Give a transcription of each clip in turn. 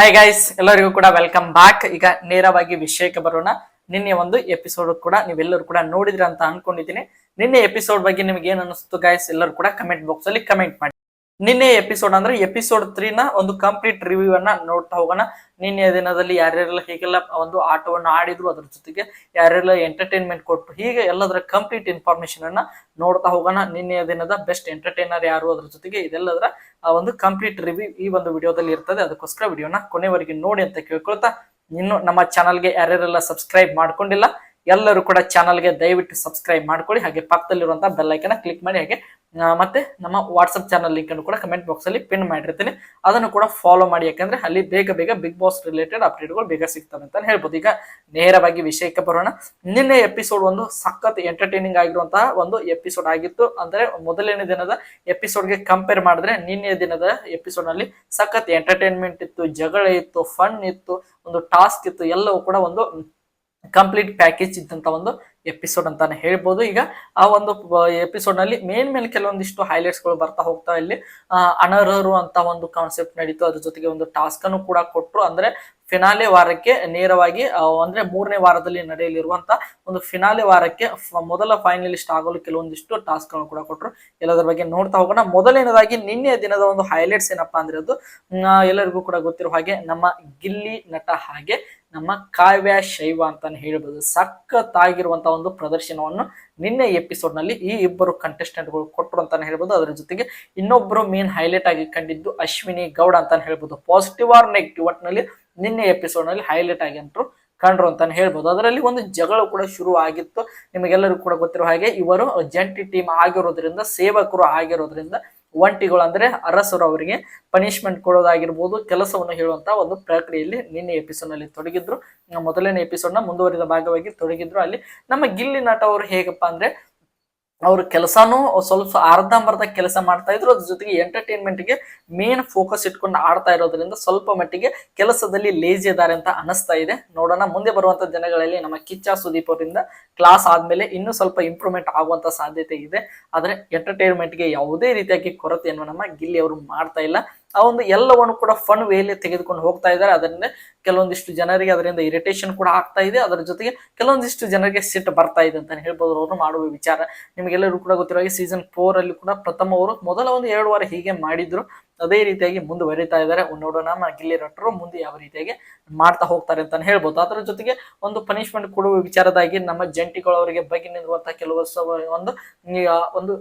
Hi guys ಎಲ್ಲರಿಗೂ ಕೂಡ welcome back ಈಗ ನೇರವಾಗಿ ವಿಷಯಕ್ಕೆ ಬರೋಣ. ನಿನ್ನೆ ಒಂದು ಎಪಿಸೋಡ್ ಕೂಡ ನೀವೆಲ್ಲರೂ ಕೂಡ ನೋಡಿದ್ರಿ ಅಂತ ಅನ್ಕೊಂಡಿದ್ದೀನಿ. ನಿನ್ನೆ ಎಪಿಸೋಡ್ ಬಗ್ಗೆ ನಿಮ್ಗೆ ಏನ್ ಅನಿಸ್ತು ಗೈಸ್ ಎಲ್ಲರೂ ಕೂಡ ಕಮೆಂಟ್ ಬಾಕ್ಸ್ ಅಲ್ಲಿ ಕಮೆಂಟ್ ಮಾಡಿ. ನಿನ್ನೆ ಎಪಿಸೋಡ್ ಅಂದ್ರೆ ಎಪಿಸೋಡ್ನ ಒಂದು ಕಂಪ್ಲೀಟ್ ರಿವ್ಯೂ ಅನ್ನ ನೋಡ್ತಾ ಹೋಗೋಣ. ನಿನ್ನೆ ದಿನದಲ್ಲಿ ಯಾರ್ಯಾರೆಲ್ಲ ಹೇಗೆಲ್ಲ ಒಂದು ಆಟವನ್ನು ಆಡಿದ್ರು ಅದ್ರ ಜೊತೆಗೆ ಯಾರೆಲ್ಲ ಎಂಟರ್ಟೈನ್ಮೆಂಟ್ ಕೊಟ್ಟು ಹೀಗೆ ಎಲ್ಲದರ ಕಂಪ್ಲೀಟ್ ಇನ್ಫಾರ್ಮೇಶನ್ ಅನ್ನ ನೋಡ್ತಾ ಹೋಗೋಣ. ನಿನ್ನೆಯ ದಿನದ ಬೆಸ್ಟ್ ಎಂಟರ್ಟೈನರ್ ಯಾರು ಅದ್ರ ಜೊತೆಗೆ ಇದೆಲ್ಲದರ ಒಂದು ಕಂಪ್ಲೀಟ್ ರಿವ್ಯೂ ಈ ಒಂದು ವಿಡಿಯೋದಲ್ಲಿ ಇರ್ತದೆ. ಅದಕ್ಕೋಸ್ಕರ ವಿಡಿಯೋನ ಕೊನೆವರೆಗೆ ನೋಡಿ ಅಂತ ಕೇಳ್ಕೊಳ್ತಾ ಇನ್ನು ನಮ್ಮ ಚಾನಲ್ಗೆ ಯಾರ್ಯಾರೆಲ್ಲ ಸಬ್ಸ್ಕ್ರೈಬ್ ಮಾಡ್ಕೊಂಡಿಲ್ಲ ಎಲ್ಲರೂ ಕೂಡ ಚಾನಲ್ಗೆ ದಯವಿಟ್ಟು ಸಬ್ಸ್ಕ್ರೈಬ್ ಮಾಡ್ಕೊಳ್ಳಿ. ಹಾಗೆ ಪಕ್ಕದಲ್ಲಿರುವಂತಹ ಬೆಲ್ ಐಕನ್ ಕ್ಲಿಕ್ ಮಾಡಿ ಹಾಗೆ ಮತ್ತೆ ನಮ್ಮ ವಾಟ್ಸಪ್ ಚಾನಲ್ ಲಿಂಕ್ ಅನ್ನು ಕೂಡ ಕಮೆಂಟ್ ಬಾಕ್ಸ್ ಅಲ್ಲಿ ಪಿನ್ ಮಾಡಿರ್ತೀನಿ. ಅದನ್ನು ಕೂಡ ಫಾಲೋ ಮಾಡಿ, ಯಾಕಂದ್ರೆ ಅಲ್ಲಿ ಬೇಗ ಬೇಗ ಬಿಗ್ ಬಾಸ್ ರಿಲೇಟೆಡ್ ಅಪ್ಡೇಟ್ಗಳು ಬೇಗ ಸಿಗ್ತವೆ ಅಂತ ಹೇಳ್ಬೋದು. ಈಗ ನೇರವಾಗಿ ವಿಷಯಕ್ಕೆ ಬರೋಣ. ನಿನ್ನೆ ಎಪಿಸೋಡ್ ಒಂದು ಸಖತ್ ಎಂಟರ್ಟೈನಿಂಗ್ ಆಗಿರುವಂತಹ ಒಂದು ಎಪಿಸೋಡ್ ಆಗಿತ್ತು. ಅಂದ್ರೆ ಮೊದಲನೇ ದಿನದ ಎಪಿಸೋಡ್ಗೆ ಕಂಪೇರ್ ಮಾಡಿದ್ರೆ ನಿನ್ನೆ ದಿನದ ಎಪಿಸೋಡ್ನಲ್ಲಿ ಸಖತ್ ಎಂಟರ್ಟೈನ್ಮೆಂಟ್ ಇತ್ತು, ಜಗಳ ಇತ್ತು ಫನ್ ಇತ್ತು, ಒಂದು ಟಾಸ್ಕ್ ಇತ್ತು, ಎಲ್ಲವೂ ಕೂಡ ಒಂದು ಕಂಪ್ಲೀಟ್ ಪ್ಯಾಕೇಜ್ ಇದ್ದಂತ ಒಂದು ಎಪಿಸೋಡ್ ಅಂತಾನೆ ಹೇಳ್ಬೋದು. ಈಗ ಆ ಒಂದು ಎಪಿಸೋಡ್ನಲ್ಲಿ ಮೇನ್ ಮೇಲೆ ಕೆಲವೊಂದಿಷ್ಟು ಹೈಲೈಟ್ಸ್ಗಳು ಬರ್ತಾ ಹೋಗ್ತಾ ಇಲ್ಲಿ ಅನರ್ಹರು ಅಂತ ಒಂದು ಕಾನ್ಸೆಪ್ಟ್ ನಡೀತು. ಅದ್ರ ಜೊತೆಗೆ ಒಂದು ಟಾಸ್ಕ್ ಅನ್ನು ಕೂಡ ಕೊಟ್ಟರು ಅಂದ್ರೆ ಫಿನಾಲೆ ವಾರಕ್ಕೆ ನೇರವಾಗಿ ಅಂದ್ರೆ ಮೂರನೇ ವಾರದಲ್ಲಿ ನಡೆಯಲಿರುವಂತ ಒಂದು ಫಿನಾಲೆ ವಾರಕ್ಕೆ ಮೊದಲ ಫೈನಲಿಸ್ಟ್ ಆಗಲು ಕೆಲವೊಂದಿಷ್ಟು ಟಾಸ್ಕ್ಗಳನ್ನು ಕೂಡ ಕೊಟ್ಟರು ಎಲ್ಲದರ ಬಗ್ಗೆ ನೋಡ್ತಾ ಹೋಗೋಣ. ಮೊದಲನೇದಾಗಿ ನಿನ್ನೆ ದಿನದ ಒಂದು ಹೈಲೈಟ್ಸ್ ಏನಪ್ಪಾ ಅಂದ್ರೆ ಅದು ಎಲ್ಲರಿಗೂ ಕೂಡ ಗೊತ್ತಿರೋ ಹಾಗೆ ನಮ್ಮ ಗಿಲ್ಲಿ ನಟ ಹಾಗೆ ನಮ್ಮ ಕಾವ್ಯ ಶೈವ ಅಂತಾನೆ ಹೇಳ್ಬೋದು. ಸಖತ್ತಾಗಿರುವಂತ ಒಂದು ಪ್ರದರ್ಶನವನ್ನು ನಿನ್ನೆ ಎಪಿಸೋಡ್ನಲ್ಲಿ ಈ ಇಬ್ಬರು ಕಂಟೆಸ್ಟೆಂಟ್ಗಳು ಕೊಟ್ಟರು ಅಂತಾನೆ ಹೇಳ್ಬೋದು. ಅದರ ಜೊತೆಗೆ ಇನ್ನೊಬ್ಬರು ಮೇನ್ ಹೈಲೈಟ್ ಆಗಿ ಕಂಡಿದ್ದು ಅಶ್ವಿನಿ ಗೌಡ ಅಂತಾನೆ ಹೇಳ್ಬೋದು. ಪಾಸಿಟಿವ್ ಆರ್ ನೆಗೆಟಿವ್ ಒಟ್ಟಿನಲ್ಲಿ ನಿನ್ನೆ ಎಪಿಸೋಡ್ನಲ್ಲಿ ಹೈಲೈಟ್ ಆಗಿ ಅಂತರು ಕಂಡ್ರು ಅಂತಾನೆ ಹೇಳ್ಬೋದು. ಅದರಲ್ಲಿ ಒಂದು ಜಗಳ ಕೂಡ ಶುರು ಆಗಿತ್ತು. ನಿಮಗೆಲ್ಲರಿಗೂ ಕೂಡ ಗೊತ್ತಿರೋ ಹಾಗೆ ಇವರು ಜಂಟಿ ಟೀಮ್ ಆಗಿರೋದ್ರಿಂದ, ಸೇವಕರು ಆಗಿರೋದ್ರಿಂದ ಒಂಟಿಗಳು ಅಂದ್ರೆ ಅರಸರು ಅವರಿಗೆ ಪನಿಷ್ಮೆಂಟ್ ಕೊಡೋದಾಗಿರ್ಬೋದು ಕೆಲಸವನ್ನು ಹೇಳುವಂತ ಒಂದು ಪ್ರಕ್ರಿಯೆಯಲ್ಲಿ ನಿನ್ನೆ ಎಪಿಸೋಡ್ನಲ್ಲಿ ತೊಡಗಿದ್ರು. ಮೊದಲನೇ ಎಪಿಸೋಡ್ನ ಮುಂದುವರಿದ ಭಾಗವಾಗಿ ತೊಡಗಿದ್ರು. ಅಲ್ಲಿ ನಮ್ಮ ಗಿಲ್ಲಿ ನಟ ಅವರು ಹೇಗಪ್ಪ ಅಂದ್ರೆ ಅವ್ರ ಕೆಲಸನೂ ಸ್ವಲ್ಪ ಅರ್ಧಂಬರ್ಧ ಕೆಲಸ ಮಾಡ್ತಾ ಇದ್ರು. ಅದ್ರ ಜೊತೆಗೆ ಎಂಟರ್ಟೈನ್ಮೆಂಟ್ಗೆ ಮೇನ್ ಫೋಕಸ್ ಇಟ್ಕೊಂಡು ಆಡ್ತಾ ಇರೋದ್ರಿಂದ ಸ್ವಲ್ಪ ಮಟ್ಟಿಗೆ ಕೆಲಸದಲ್ಲಿ ಲೇಜಿ ಇದ್ದಾರೆ ಅಂತ ಅನಿಸ್ತಾ ಇದೆ. ನೋಡೋಣ, ಮುಂದೆ ಬರುವಂತ ದಿನಗಳಲ್ಲಿ ನಮ್ಮ ಕಿಚ್ಚ ಸುದೀಪ್ ಅವರಿಂದ ಕ್ಲಾಸ್ ಆದ್ಮೇಲೆ ಇನ್ನೂ ಸ್ವಲ್ಪ ಇಂಪ್ರೂವ್ಮೆಂಟ್ ಆಗುವಂತ ಸಾಧ್ಯತೆ ಇದೆ. ಆದ್ರೆ ಎಂಟರ್ಟೈನ್ಮೆಂಟ್ಗೆ ಯಾವುದೇ ರೀತಿಯಾಗಿ ಕೊರತೆಯನ್ನು ನಮ್ಮ ಗಿಲ್ಲಿ ಅವರು ಮಾಡ್ತಾ ಇಲ್ಲ. ಆ ಒಂದು ಎಲ್ಲವನ್ನು ಕೂಡ ಫನ್ ವೇಲಿ ತೆಗೆದುಕೊಂಡು ಹೋಗ್ತಾ ಇದ್ದಾರೆ. ಅದರಿಂದ ಕೆಲವೊಂದಿಷ್ಟು ಜನರಿಗೆ ಅದರಿಂದ ಇರಿಟೇಷನ್ ಕೂಡ ಆಗ್ತಾ ಇದೆ. ಅದರ ಜೊತೆಗೆ ಕೆಲವೊಂದಿಷ್ಟು ಜನರಿಗೆ ಸಿಟ್ ಬರ್ತಾ ಇದೆ ಅಂತ ಹೇಳ್ಬೋದು. ಅವರು ಮಾಡುವ ವಿಚಾರ ನಿಮಗೆಲ್ಲರೂ ಕೂಡ ಗೊತ್ತಿರೋ ಸೀಸನ್ ಫೋರ್ ಅಲ್ಲಿ ಕೂಡ ಪ್ರಥಮ ಅವರು ಮೊದಲ ಒಂದು ಎರಡು ವಾರ ಹೀಗೆ ಮಾಡಿದ್ರು. ಅದೇ ರೀತಿಯಾಗಿ ಮುಂದುವರಿತಾ ಇದ್ದಾರೆ. ನೋಡೋಣ ಗಿಲ್ಲಿ ರಟ್ಟರು ಮುಂದೆ ಯಾವ ರೀತಿಯಾಗಿ ಮಾಡ್ತಾ ಹೋಗ್ತಾರೆ ಅಂತ ಹೇಳ್ಬೋದು. ಅದರ ಜೊತೆಗೆ ಒಂದು ಪನಿಷ್ಮೆಂಟ್ ಕೊಡುವ ವಿಚಾರದಾಗಿ ನಮ್ಮ ಜಂಟಿಗಳವರಿಗೆ ಬಗ್ಗೆ ನಿಲ್ಲುವಂತಹ ಕೆಲವು ಒಂದು ಒಂದು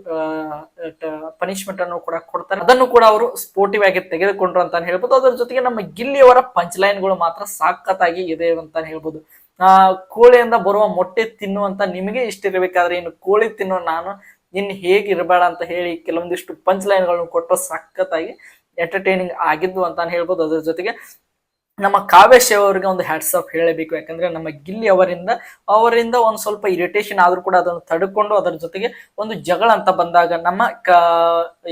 ಪನಿಷ್ಮೆಂಟ್ ಅನ್ನು ಕೂಡ ಕೊಡ್ತಾರೆ. ಅದನ್ನು ಕೂಡ ಅವರು ಸ್ಪೋರ್ಟಿವ್ ಆಗಿ ತೆಗೆದುಕೊಂಡ್ರು ಅಂತ ಹೇಳ್ಬೋದು. ಅದರ ಜೊತೆಗೆ ನಮ್ಮ ಗಿಲ್ಲಿಯವರ ಪಂಚ್ ಲೈನ್ಗಳು ಮಾತ್ರ ಸಾಕತ್ತಾಗಿ ಇದೆ ಅಂತ ಹೇಳ್ಬೋದು. ಆ, ಕೋಳಿಯಿಂದ ಬರುವ ಮೊಟ್ಟೆ ತಿನ್ನುವಂತ ನಿಮಗೆ ಇಷ್ಟ ಇರಬೇಕಾದ್ರೆ ಇನ್ನು ಕೋಳಿ ತಿನ್ನೋ ನಾನು ಇನ್ನು ಹೇಗೆ ಇರಬೇಡ ಅಂತ ಹೇಳಿ ಕೆಲವೊಂದಿಷ್ಟು ಪಂಚ್ ಗಳನ್ನ ಕೊಟ್ಟು ಸಖತ್ತಾಗಿ ಎಂಟರ್ಟೈನಿಂಗ್ ಆಗಿದ್ದು ಅಂತ ಹೇಳ್ಬೋದು. ಅದ್ರ ಜೊತೆಗೆ ನಮ್ಮ ಕಾವ್ಯ ಶಿವ ಅವರಿಗೆ ಒಂದು ಹ್ಯಾಟ್ಸ್ ಆಫ್ ಹೇಳಬೇಕು. ಯಾಕಂದ್ರೆ ನಮ್ಮ ಗಿಲ್ಲಿ ಅವರಿಂದ ಅವರಿಂದ ಒಂದು ಸ್ವಲ್ಪ ಇರಿಟೇಷನ್ ಆದ್ರೂ ಕೂಡ ಅದನ್ನು ತಡ್ಕೊಂಡು ಅದರ ಜೊತೆಗೆ ಒಂದು ಜಗಳ ಅಂತ ಬಂದಾಗ ನಮ್ಮ ಕ,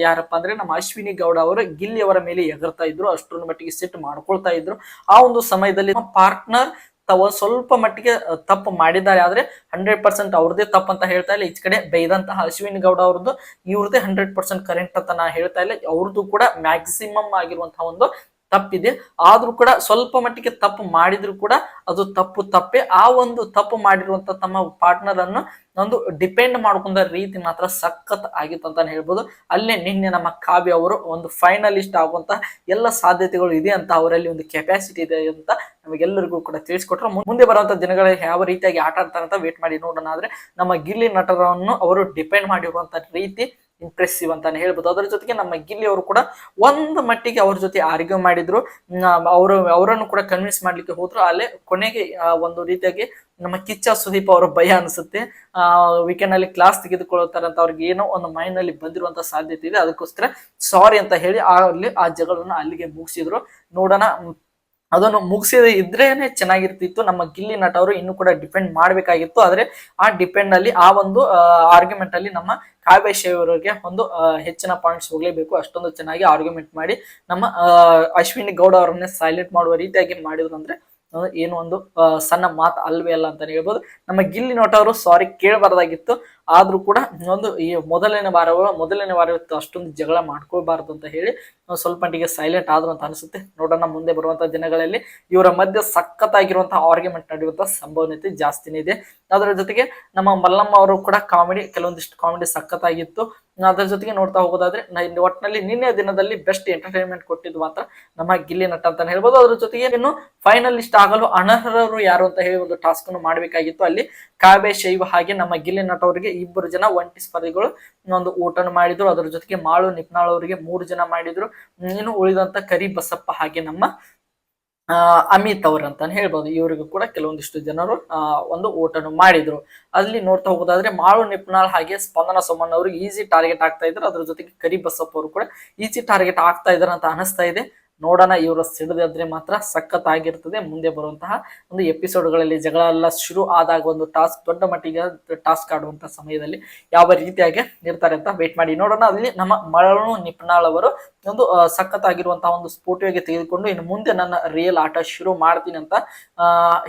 ಯಾರಪ್ಪ ಅಂದ್ರೆ ನಮ್ಮ ಅಶ್ವಿನಿ ಗೌಡ ಅವರು ಗಿಲ್ಲಿ ಅವರ ಮೇಲೆ ಎಗರ್ತಾ ಇದ್ರು. ಅಷ್ಟರ ಮಟ್ಟಿಗೆ ಸಿಟ್ಟು ಮಾಡ್ಕೊಳ್ತಾ ಇದ್ರು. ಆ ಒಂದು ಸಮಯದಲ್ಲಿ ಪಾರ್ಟ್ನರ್ ತಾವು ಸ್ವಲ್ಪ ಮಟ್ಟಿಗೆ ತಪ್ಪು ಮಾಡಿದ್ದಾರೆ. ಆದ್ರೆ ಹಂಡ್ರೆಡ್ ಪರ್ಸೆಂಟ್ ಅವ್ರದೇ ತಪ್ಪು ಅಂತ ಹೇಳ್ತಾ ಇಲ್ಲ. ಈಚ ಕಡೆ ಬೈದಂತಹ ಅಶ್ವಿನಿ ಗೌಡ ಅವ್ರದ್ದು ಇವ್ರದೇ ಹಂಡ್ರೆಡ್ ಪರ್ಸೆಂಟ್ ಕರೆಂಟ್ ಅಂತ ನಾ ಹೇಳ್ತಾ ಇಲ್ಲ. ಅವ್ರದ್ದು ಕೂಡ ಮ್ಯಾಕ್ಸಿಮಮ್ ಆಗಿರುವಂತಹ ಒಂದು ತಪ್ಪಿದೆ. ಆದ್ರೂ ಕೂಡ ಸ್ವಲ್ಪ ಮಟ್ಟಿಗೆ ತಪ್ಪು ಮಾಡಿದ್ರು ಕೂಡ ಅದು ತಪ್ಪು ತಪ್ಪೆ. ಆ ಒಂದು ತಪ್ಪು ಮಾಡಿರುವಂತ ತಮ್ಮ ಪಾರ್ಟ್ನರ್ ಅನ್ನು ಒಂದು ಡಿಪೆಂಡ್ ಮಾಡ್ಕೊಂಡ ರೀತಿ ಮಾತ್ರ ಸಖತ್ ಆಗಿತ್ತು ಅಂತ ಹೇಳ್ಬೋದು. ಅಲ್ಲೇ ನಿನ್ನೆ ನಮ್ಮ ಕಾವ್ಯ ಅವರು ಒಂದು ಫೈನಲಿಸ್ಟ್ ಆಗುವಂತ ಎಲ್ಲ ಸಾಧ್ಯತೆಗಳು ಇದೆ ಅಂತ ಅವರಲ್ಲಿ ಒಂದು ಕೆಪಾಸಿಟಿ ಇದೆ ಅಂತ ನಮಗೆಲ್ಲರಿಗೂ ಕೂಡ ತಿಳಿಸ್ಕೊಟ್ರು. ಮುಂದೆ ಬರುವಂತ ದಿನಗಳಲ್ಲಿ ಯಾವ ರೀತಿಯಾಗಿ ಆಟ ಆಡ್ತಾರೆ ಅಂತ ವೇಟ್ ಮಾಡಿ ನೋಡೋಣ. ಆದ್ರೆ ನಮ್ಮ ಗಿಲ್ಲಿ ನಟರನ್ನು ಅವರು ಡಿಪೆಂಡ್ ಮಾಡಿರುವಂತ ರೀತಿ ಇಂಪ್ರೆಸಿವ್ ಅಂತಾನೆ ಹೇಳ್ಬೋದು. ಅದರ ಜೊತೆಗೆ ನಮ್ಮ ಗಿಲ್ಲಿ ಅವರು ಕೂಡ ಒಂದು ಮಟ್ಟಿಗೆ ಅವ್ರ ಜೊತೆ ಆರ್ಗ್ಯೂ ಮಾಡಿದ್ರು. ಅವರು, ಅವರನ್ನು ಕೂಡ ಕನ್ವಿನ್ಸ್ ಮಾಡ್ಲಿಕ್ಕೆ ಹೋದ್ರು. ಅಲ್ಲೇ ಕೊನೆಗೆ ಒಂದು ರೀತಿಯಾಗಿ ನಮ್ಮ ಕಿಚ್ಚ ಸುದೀಪ್ ಅವರ ಭಯ ಅನಿಸುತ್ತೆ. ಆ ವೀಕೆಂಡ್ ಅಲ್ಲಿ ಕ್ಲಾಸ್ ತೆಗೆದುಕೊಳ್ಳುತ್ತಾರಂತ ಅವ್ರಿಗೆ ಏನೋ ಒಂದು ಮೈಂಡ್ನಲ್ಲಿ ಬಂದಿರುವಂತ ಸಾಧ್ಯತೆ ಇದೆ. ಅದಕ್ಕೋಸ್ಕರ ಸಾರಿ ಅಂತ ಹೇಳಿ ಆ ಅಲ್ಲಿ, ಆ ಜಗಳನ್ನ ಅಲ್ಲಿಗೆ ಮುಗಿಸಿದ್ರು. ನೋಡೋಣ ಅದನ್ನು ಮುಗಿಸಿದ ಇದ್ರೇನೆ ಚೆನ್ನಾಗಿರ್ತಿತ್ತು. ನಮ್ಮ ಗಿಲ್ಲಿ ನಟ ಅವರು ಇನ್ನು ಕೂಡ ಡಿಪೆಂಡ್ ಮಾಡ್ಬೇಕಾಗಿತ್ತು. ಆದ್ರೆ ಆ ಡಿಪೆಂಡ್ ಅಲ್ಲಿ ಆ ಒಂದು ಆರ್ಗ್ಯುಮೆಂಟ್ ಅಲ್ಲಿ ನಮ್ಮ ಕಾವ್ಯ ಅವರಿಗೆ ಒಂದು ಹೆಚ್ಚಿನ ಪಾಯಿಂಟ್ಸ್ ಹೋಗ್ಲೇಬೇಕು. ಅಷ್ಟೊಂದು ಚೆನ್ನಾಗಿ ಆರ್ಗ್ಯುಮೆಂಟ್ ಮಾಡಿ ನಮ್ಮ ಅಶ್ವಿನಿ ಗೌಡ ಅವರನ್ನೇ ಸೈಲೆಂಟ್ ಮಾಡುವ ರೀತಿಯಾಗಿ ಮಾಡಿದ್ರು ಅಂದ್ರೆ ಏನು ಒಂದು ಸಣ್ಣ ಮಾತು ಅಲ್ವೇ ಅಲ್ಲ ಅಂತಾನೆ ಹೇಳ್ಬೋದು. ನಮ್ಮ ಗಿಲ್ಲಿ ನೋಟ ಅವರು ಸಾರಿ ಕೇಳಬಾರ್ದಾಗಿತ್ತು. ಆದ್ರೂ ಕೂಡ ಒಂದು ಈ ಮೊದಲನೇ ವಾರ ಮೊದಲನೇ ವಾರ ಅಷ್ಟೊಂದು ಜಗಳ ಮಾಡ್ಕೋಬಾರ್ದು ಅಂತ ಹೇಳಿ ಸ್ವಲ್ಪ ಮಟ್ಟಿಗೆ ಸೈಲೆಂಟ್ ಆದ್ರು ಅಂತ ಅನಿಸುತ್ತೆ. ನೋಡೋಣ ಮುಂದೆ ಬರುವಂತಹ ದಿನಗಳಲ್ಲಿ ಇವರ ಮಧ್ಯೆ ಸಖತ್ತಾಗಿರುವಂತಹ ಆರ್ಗ್ಯುಮೆಂಟ್ ನಡೆಯುವಂತ ಸಂಭವನೀಯತೆ ಜಾಸ್ತಿನೇ ಇದೆ. ಅದರ ಜೊತೆಗೆ ನಮ್ಮ ಮಲ್ಲಮ್ಮ ಅವರು ಕೂಡ ಕಾಮಿಡಿ ಕೆಲವೊಂದಿಷ್ಟು ಕಾಮಿಡಿ ಸಖತ್ತಾಗಿತ್ತು. ಅದರ ಜೊತೆಗೆ ನೋಡ್ತಾ ಹೋಗೋದಾದ್ರೆ ಒಟ್ಟಿನಲ್ಲಿ ನಿನ್ನೆ ದಿನದಲ್ಲಿ ಬೆಸ್ಟ್ ಎಂಟರ್ಟೈನ್ಮೆಂಟ್ ಕೊಟ್ಟಿದ್ದು ಮಾತ್ರ ನಮ್ಮ ಗಿಲ್ಲಿ ನಟ ಅಂತ ಹೇಳ್ಬೋದು. ಅದ್ರ ಜೊತೆಗೆ ಇನ್ನು ಫೈನಲಿಸ್ಟ್ ಆಗಲು ಅನರ್ಹರು ಯಾರು ಅಂತ ಹೇಳಿ ಒಂದು ಟಾಸ್ಕ್ ಅನ್ನು ಮಾಡಬೇಕಾಗಿತ್ತು. ಅಲ್ಲಿ ಕಾವ್ಯ, ಶೈವ ಹಾಗೆ ನಮ್ಮ ಗಿಲ್ಲಿ ನಟ ಅವರಿಗೆ ಇಬ್ಬರು ಜನ ಒಂಟಿ ಸ್ಪರ್ಧಿಗಳು ಒಂದು ಊಟನ ಮಾಡಿದ್ರು. ಅದರ ಜೊತೆಗೆ ಮಾಳು ನಿಪ್ನಾಳ್ ಅವರಿಗೆ ಮೂರು ಜನ ಮಾಡಿದ್ರು. ಇನ್ನು ಉಳಿದಂತ ಕರಿ ಬಸಪ್ಪ ಹಾಗೆ ನಮ್ಮ ಅಮಿತ್ ಅವ್ರ ಅಂತ ಹೇಳ್ಬೋದು. ಇವರಿಗೂ ಕೂಡ ಕೆಲವೊಂದಿಷ್ಟು ಜನರು ಒಂದು ಓಟನ್ನು ಮಾಡಿದ್ರು. ಅಲ್ಲಿ ನೋಡ್ತಾ ಹೋಗೋದಾದ್ರೆ ಮಾಳು ನಿಪ್ನಾಳ್ ಹಾಗೆ ಸ್ಪಂದನ ಸೋಮನ್ ಅವ್ರಿಗೆ ಈಸಿ ಟಾರ್ಗೆಟ್ ಆಗ್ತಾ ಇದ್ರು. ಅದ್ರ ಜೊತೆಗೆ ಕರಿ ಬಸಪ್ಪ ಅವರು ಕೂಡ ಈಸಿ ಟಾರ್ಗೆಟ್ ಆಗ್ತಾ ಇದಾರೆ ಅಂತ ಅನಿಸ್ತಾ ಇದೆ. ನೋಡೋಣ, ಇವರು ಸಿಡಿದ್ರೆ ಮಾತ್ರ ಸಖತ್ತಾಗಿರ್ತದೆ. ಮುಂದೆ ಬರುವಂತಹ ಒಂದು ಎಪಿಸೋಡ್ಗಳಲ್ಲಿ ಜಗಳ ಎಲ್ಲ ಶುರು ಆದಾಗ ಒಂದು ಟಾಸ್ಕ್, ದೊಡ್ಡ ಮಟ್ಟಿಗೆ ಟಾಸ್ಕ್ ಆಡುವಂತ ಸಮಯದಲ್ಲಿ ಯಾವ ರೀತಿಯಾಗಿ ನಿರ್ತಾರೆ ಅಂತ ವೇಟ್ ಮಾಡಿ ನೋಡೋಣ. ಅಲ್ಲಿ ನಮ್ಮ ಮರಳು ನಿಪ್ನಾಳ್ ಅವರು ಒಂದು ಸಖತ್ ಆಗಿರುವಂತಹ ಒಂದು ಸ್ಫೋಟೋಗೆ ತೆಗೆದುಕೊಂಡು ಇನ್ನು ಮುಂದೆ ನನ್ನ ರಿಯಲ್ ಆಟ ಶುರು ಮಾಡ್ತೀನಿ ಅಂತ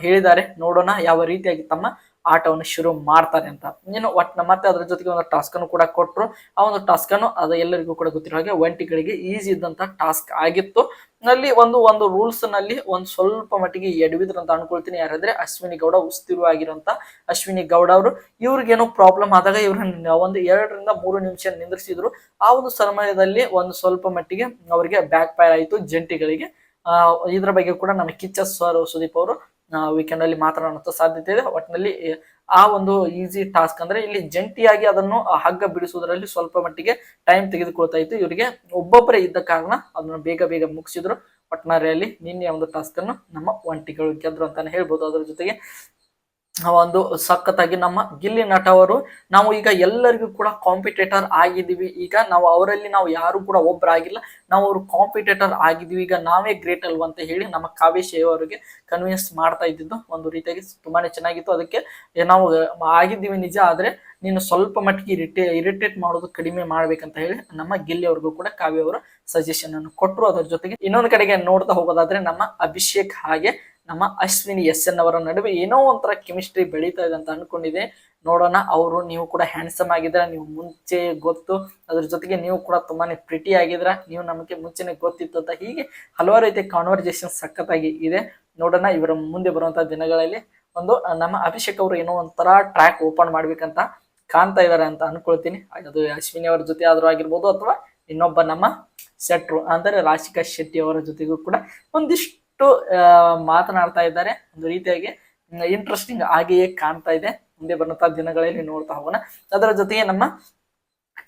ಹೇಳಿದ್ದಾರೆ. ನೋಡೋಣ ಯಾವ ರೀತಿಯಾಗಿ ತಮ್ಮ ಆಟವನ್ನು ಶುರು ಮಾಡ್ತಾರೆ ಅಂತ. ಇನ್ನು ಒಟ್ಟು ಮತ್ತೆ ಅದ್ರ ಜೊತೆಗೆ ಒಂದು ಟಾಸ್ಕ್ ಅನ್ನು ಕೂಡ ಕೊಟ್ಟರು ಆ ಒಂದು ಟಾಸ್ಕ್ ಅನ್ನು ಅದು ಎಲ್ಲರಿಗೂ ಕೂಡ ಗೊತ್ತಿರೋ ಹಾಗೆ ಒಂಟಿಗಳಿಗೆ ಈಸಿ ಇದ್ದಂತ ಟಾಸ್ಕ್ ಆಗಿತ್ತು. ನಲ್ಲಿ ಒಂದು ಒಂದು ರೂಲ್ಸ್ನಲ್ಲಿ ಒಂದು ಸ್ವಲ್ಪ ಮಟ್ಟಿಗೆ ಎಡವಿದ್ರು ಅಂತ ಅನ್ಕೊಳ್ತೀನಿ. ಯಾರಾದ್ರೆ ಅಶ್ವಿನಿ ಗೌಡ ಉಸ್ತಿರು ಆಗಿರುವಂತ ಅಶ್ವಿನಿ ಗೌಡ ಅವರು. ಇವ್ರಿಗೇನೋ ಪ್ರಾಬ್ಲಮ್ ಆದಾಗ ಇವ್ರನ್ನ ಒಂದು ಎರಡರಿಂದ ಮೂರು ನಿಮಿಷ ನಿಂದ್ರಿಸಿದ್ರು. ಆ ಒಂದು ಸಮಯದಲ್ಲಿ ಒಂದು ಸ್ವಲ್ಪ ಮಟ್ಟಿಗೆ ಅವರಿಗೆ ಬ್ಯಾಕ್ ಫೈರ್ ಆಯಿತು ಜಂಟಿಗಳಿಗೆ. ಇದರ ಬಗ್ಗೆ ಕೂಡ ನಮ್ಮ ಕಿಚ್ಚ ಸರ್ ಸುದೀಪ್ ಅವರು ವೀಕೆಂಡ್ ಅಲ್ಲಿ ಮಾತನಾಡುವಂತ ಸಾಧ್ಯತೆ ಇದೆ. ಒಟ್ಟಿನಲ್ಲಿ ಆ ಒಂದು ಈಸಿ ಟಾಸ್ಕ್ ಅಂದ್ರೆ ಇಲ್ಲಿ ಜಂಟಿಯಾಗಿ ಅದನ್ನು ಹಗ್ಗ ಬಿಡಿಸುವುದರಲ್ಲಿ ಸ್ವಲ್ಪ ಮಟ್ಟಿಗೆ ಟೈಮ್ ತೆಗೆದುಕೊಳ್ತಾ ಇತ್ತು. ಇವರಿಗೆ ಒಬ್ಬೊಬ್ಬರೇ ಇದ್ದ ಕಾರಣ ಅದನ್ನು ಬೇಗ ಬೇಗ ಮುಗಿಸಿದ್ರು. ಒಟ್ಟಾರೆಯಲ್ಲಿ ನಿನ್ನೆ ಒಂದು ಟಾಸ್ಕ್ ಅನ್ನು ನಮ್ಮ ಒಂಟಿಗಳು ಗೆದ್ರು ಅಂತಾನೆ ಹೇಳ್ಬೋದು. ಅದರ ಜೊತೆಗೆ ಒಂದು ಸಖತ್ತಾಗಿ ನಮ್ಮ ಗಿಲ್ಲಿ ನಟ ಅವರು ನಾವು ಈಗ ಎಲ್ಲರಿಗೂ ಕೂಡ ಕಾಂಪಿಟೇಟರ್ ಆಗಿದ್ದೀವಿ. ಈಗ ನಾವು ಅವರಲ್ಲಿ ನಾವು ಯಾರು ಕೂಡ ಒಬ್ಬರಾಗಿಲ್ಲ ನಾವು ಅವರು ಕಾಂಪಿಟೇಟರ್ ಆಗಿದ್ದೀವಿ. ಈಗ ನಾವೇ ಗ್ರೇಟ್ ಅಲ್ವಾ ಅಂತ ಹೇಳಿ ನಮ್ಮ ಕಾವ್ಯಶ್ ಅವರಿಗೆ ಕನ್ವಿನ್ಸ್ ಮಾಡ್ತಾ ಇದ್ದಿದ್ದು ಒಂದು ರೀತಿಯಾಗಿ ತುಂಬಾನೇ ಚೆನ್ನಾಗಿತ್ತು. ಅದಕ್ಕೆ ನಾವು ಆಗಿದ್ದೀವಿ ನಿಜ, ಆದ್ರೆ ನೀನು ಸ್ವಲ್ಪ ಮಟ್ಟಿಗೆ ಇರಿಟೇ ಇರಿಟೇಟ್ ಮಾಡೋದು ಕಡಿಮೆ ಮಾಡ್ಬೇಕಂತ ಹೇಳಿ ನಮ್ಮ ಗಿಲ್ಲಿ ಅವ್ರಿಗೂ ಕೂಡ ಕಾವ್ಯ ಅವರು ಸಜೆಷನ್ ಅನ್ನು ಕೊಟ್ಟರು ಅದರ ಜೊತೆಗೆ ಇನ್ನೊಂದು ಕಡೆಗೆ ನೋಡ್ತಾ ಹೋಗೋದಾದ್ರೆ ನಮ್ಮ ಅಭಿಷೇಕ್ ಹಾಗೆ ನಮ್ಮ ಅಶ್ವಿನಿ ಎಸ್ ಎನ್ ಅವರ ನಡುವೆ ಏನೋ ಒಂಥರ ಕೆಮಿಸ್ಟ್ರಿ ಬೆಳೀತಾ ಇದೆ ಅಂತ ಅನ್ಕೊಂಡಿದೆ. ನೋಡೋಣ, ಅವರು ನೀವು ಕೂಡ ಹ್ಯಾಂಡ್ಸಮ್ ಆಗಿದ್ರೆ ನೀವು ಮುಂಚೆ ಗೊತ್ತು. ಅದ್ರ ಜೊತೆಗೆ ನೀವು ಕೂಡ ತುಂಬಾನೇ ಪ್ರಿಟಿ ಆಗಿದ್ರ ನೀವು ನಮಗೆ ಮುಂಚೆನೆ ಗೊತ್ತಿತ್ತು ಅಂತ ಹೀಗೆ ಹಲವಾರು ರೀತಿಯ ಕಾನ್ವರ್ಜೇಷನ್ ಸಖತ್ತಾಗಿ ಇದೆ. ನೋಡೋಣ, ಇವರ ಮುಂದೆ ಬರುವಂತಹ ದಿನಗಳಲ್ಲಿ ಒಂದು, ನಮ್ಮ ಅಭಿಷೇಕ್ ಅವರು ಏನೋ ಒಂಥರ ಟ್ರ್ಯಾಕ್ ಓಪನ್ ಮಾಡ್ಬೇಕಂತ ಕಾಣ್ತಾ ಇದ್ದಾರೆ ಅಂತ ಅನ್ಕೊಳ್ತೀನಿ. ಅದು ಅಶ್ವಿನಿ ಅವರ ಜೊತೆ ಆದರೂ ಆಗಿರ್ಬೋದು ಅಥವಾ ಇನ್ನೊಬ್ಬ ನಮ್ಮ ಶೆಟ್ರು, ಅಂದರೆ ರಾಶಿಕಾ ಶೆಟ್ಟಿ ಅವರ ಜೊತೆಗೂ ಕೂಡ ಒಂದಿಷ್ಟು ಆ, ಮಾತನಾಡ್ತಾ ಇದ್ದಾರೆ. ಒಂದು ರೀತಿಯಾಗಿ ಇಂಟ್ರೆಸ್ಟಿಂಗ್ ಆಗಿಯೇ ಕಾಣ್ತಾ ಇದೆ. ಮುಂದೆ ಬರುವಂತಹ ದಿನಗಳಲ್ಲಿ ನೋಡ್ತಾ ಹೋಗೋಣ. ಅದರ ಜೊತೆಗೆ ನಮ್ಮ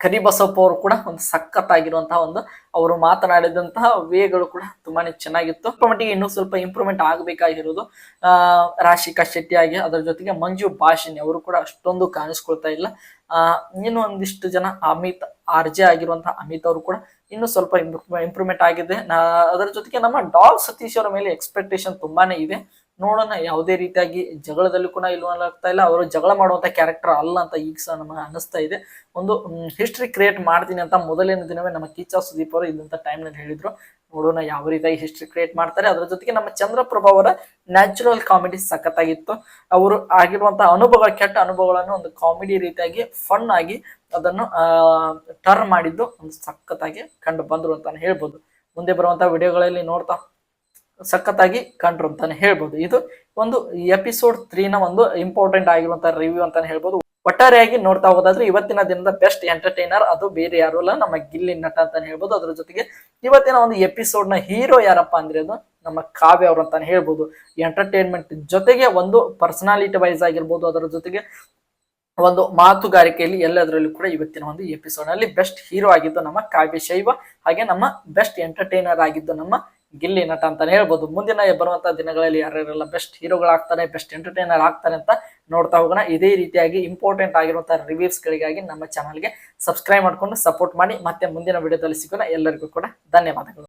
ಕರಿಬಸಪ್ಪ ಅವರು ಕೂಡ ಒಂದು ಸಖತ್ತಾಗಿರುವಂತಹ ಒಂದು ಅವರು ಮಾತನಾಡಿದಂತಹ ವೇಗಳು ಕೂಡ ತುಂಬಾನೇ ಚೆನ್ನಾಗಿತ್ತು. ಸ್ವಲ್ಪ ಮಟ್ಟಿಗೆ ಇನ್ನೂ ಸ್ವಲ್ಪ ಇಂಪ್ರೂವ್ಮೆಂಟ್ ಆಗಬೇಕಾಗಿರೋದು ರಾಶಿಕಾ ಶೆಟ್ಟಿ ಆಗಿ ಅದರ ಜೊತೆಗೆ ಮಂಜು ಭಾಷಿನಿ ಅವರು ಕೂಡ ಅಷ್ಟೊಂದು ಕಾಣಿಸ್ಕೊಳ್ತಾ ಇಲ್ಲ. ಇನ್ನು ಒಂದಿಷ್ಟು ಜನ ಅಮಿತ್, ಆರ್ ಜೆ ಆಗಿರುವಂತಹ ಅಮಿತ್ ಅವರು ಕೂಡ ಇನ್ನು ಸ್ವಲ್ಪ ಇಂಪ್ರೂವ್ಮೆಂಟ್ ಆಗಿದೆ. ಅದರ ಜೊತೆಗೆ ನಮ್ಮ ಡಾಲ್ ಸತೀಶ್ ಅವರ ಮೇಲೆ ಎಕ್ಸ್ಪೆಕ್ಟೇಷನ್ ತುಂಬಾನೇ ಇದೆ. ನೋಡೋಣ, ಯಾವುದೇ ರೀತಿಯಾಗಿ ಜಗಳದಲ್ಲಿ ಕೂಡ ಇಲ್ವಲ್ಲಾಗ್ತಾ ಇಲ್ಲ. ಅವರು ಜಗಳ ಮಾಡುವಂತ ಕ್ಯಾರೆಕ್ಟರ್ ಅಲ್ಲ ಅಂತ ಈಗ ಸಹ ನಮಗೆ ಅನ್ನಿಸ್ತಾ ಇದೆ. ಒಂದು ಹಿಸ್ಟ್ರಿ ಕ್ರಿಯೇಟ್ ಮಾಡ್ತೀನಿ ಅಂತ ಮೊದಲನೇ ದಿನವೇ ನಮ್ಮ ಕಿಚ್ಚ ಸುದೀಪ್ ಅವರು ಇದಂಥ ಟೈಮ್ನಲ್ಲಿ ಹೇಳಿದ್ರು. ನೋಡೋಣ ಯಾವ ರೀತಿಯಾಗಿ ಹಿಸ್ಟ್ರಿ ಕ್ರಿಯೇಟ್ ಮಾಡ್ತಾರೆ. ಅದರ ಜೊತೆಗೆ ನಮ್ಮ ಚಂದ್ರಪ್ರಭಾ ಅವರ ನ್ಯಾಚುರಲ್ ಕಾಮಿಡಿ ಸಖತ್ತಾಗಿತ್ತು. ಅವರು ಆಗಿರುವಂಥ ಅನುಭವ, ಕೆಟ್ಟ ಅನುಭವಗಳನ್ನು ಒಂದು ಕಾಮಿಡಿ ರೀತಿಯಾಗಿ ಫನ್ ಆಗಿ ಅದನ್ನು ಟರ್ನ್ ಮಾಡಿದ್ದು ಒಂದು ಸಖತ್ತಾಗಿ ಕಂಡು ಬಂದರು ಅಂತಾನೆ ಹೇಳ್ಬೋದು. ಮುಂದೆ ಬರುವಂಥ ವಿಡಿಯೋಗಳಲ್ಲಿ ನೋಡ್ತಾ ಸಖತ್ತಾಗಿ ಕಂಡ್ರು ಅಂತಾನೆ ಹೇಳ್ಬೋದು. ಇದು ಒಂದು ಎಪಿಸೋಡ್ ತ್ರೀನ ಒಂದು ಇಂಪಾರ್ಟೆಂಟ್ ಆಗಿರುವಂತ ರಿವ್ಯೂ ಅಂತಾನೆ ಹೇಳ್ಬೋದು. ಒಟ್ಟಾರೆಯಾಗಿ ನೋಡ್ತಾ ಹೋದಾದ್ರೆ ಇವತ್ತಿನ ದಿನದ ಬೆಸ್ಟ್ ಎಂಟರ್ಟೈನರ್ ಅದು ಬೇರೆ ಯಾರು ಅಲ್ಲ, ನಮ್ಮ ಗಿಲ್ಲಿ ನಟ ಅಂತಾನೆ ಹೇಳ್ಬೋದು. ಅದ್ರ ಜೊತೆಗೆ ಇವತ್ತಿನ ಒಂದು ಎಪಿಸೋಡ್ನ ಹೀರೋ ಯಾರಪ್ಪ ಅಂದ್ರೆ ಅದು ನಮ್ಮ ಕಾವ್ಯ ಅವರು ಅಂತಾನೆ ಹೇಳ್ಬೋದು. ಎಂಟರ್ಟೈನ್ಮೆಂಟ್ ಜೊತೆಗೆ ಒಂದು ಪರ್ಸನಾಲಿಟಿ ವೈಸ್ ಆಗಿರ್ಬೋದು. ಅದರ ಜೊತೆಗೆ ಒಂದು ಮಾತುಗಾರಿಕೆಯಲ್ಲಿ ಎಲ್ಲದರಲ್ಲೂ ಕೂಡ ಇವತ್ತಿನ ಒಂದು ಎಪಿಸೋಡ್ನಲ್ಲಿ ಬೆಸ್ಟ್ ಹೀರೋ ಆಗಿದ್ದು ನಮ್ಮ ಕಾವ್ಯ ಶೈವ, ಹಾಗೆ ನಮ್ಮ ಬೆಸ್ಟ್ ಎಂಟರ್ಟೈನರ್ ಆಗಿದ್ದು ನಮ್ಮ ಗಿಲ್ಲಿ ನಟ ಅಂತಾನೆ ಹೇಳ್ಬೋದು. ಮುಂದಿನ ಬರುವಂತಹ ದಿನಗಳಲ್ಲಿ ಯಾರ್ಯಾರೆಲ್ಲ ಬೆಸ್ಟ್ ಹೀರೋಗಳಾಗ್ತಾರೆ ಬೆಸ್ಟ್ ಎಂಟರ್ಟೈನರ್ ಆಗ್ತಾರೆ ಅಂತ ನೋಡ್ತಾ ಹೋಗೋಣ. ಇದೇ ರೀತಿಯಾಗಿ ಇಂಪಾರ್ಟೆಂಟ್ ಆಗಿರುವಂತಹ ರಿವ್ಯೂಸ್ ಗಳಿಗಾಗಿ ನಮ್ಮ ಚಾನಲ್ಗೆ ಸಬ್ಸ್ಕ್ರೈಬ್ ಮಾಡ್ಕೊಂಡು ಸಪೋರ್ಟ್ ಮಾಡಿ. ಮತ್ತೆ ಮುಂದಿನ ವಿಡಿಯೋದಲ್ಲಿ ಸಿಗೋಣ. ಎಲ್ಲರಿಗೂ ಕೂಡ ಧನ್ಯವಾದಗಳು.